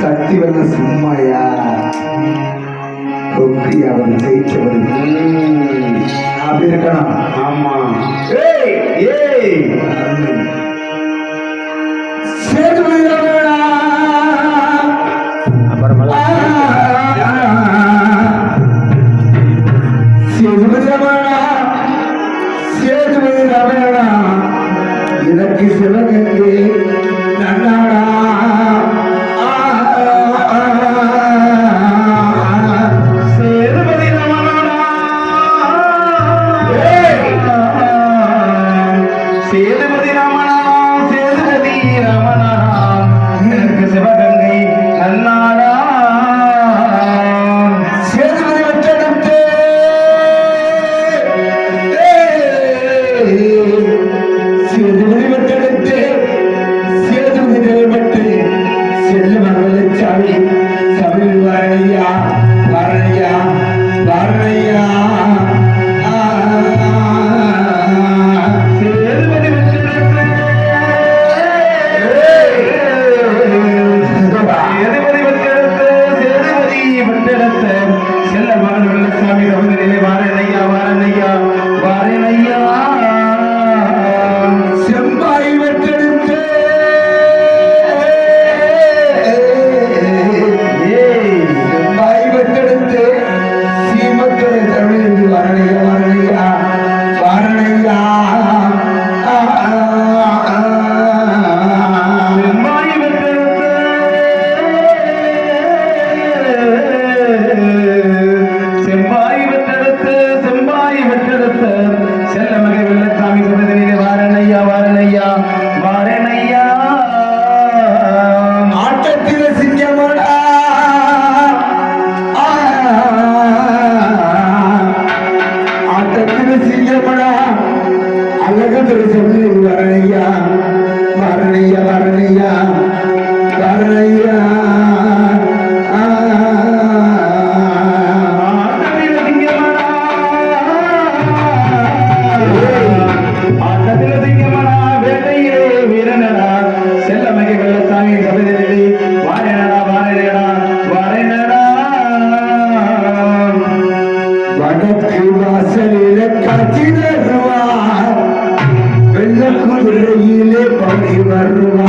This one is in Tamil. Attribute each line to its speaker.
Speaker 1: சக்தி வந்து சும்மாயா? ஒப்பி அவன் ஜெயிச்சவன். அப்படி இருக்கணும்.
Speaker 2: ஆமா.
Speaker 1: எனக்கு சிவக
Speaker 2: சேதுபதி
Speaker 1: ரமணனாம்
Speaker 2: சேதுபதி ரமணனாம் எனக்கு சிவகங்கை நன்னாரா
Speaker 1: சேதுபதி வச்சடத்தே சேதுபதி libertad de. திருத்தொழில் ஐயா மலையிலே பணி வருவார்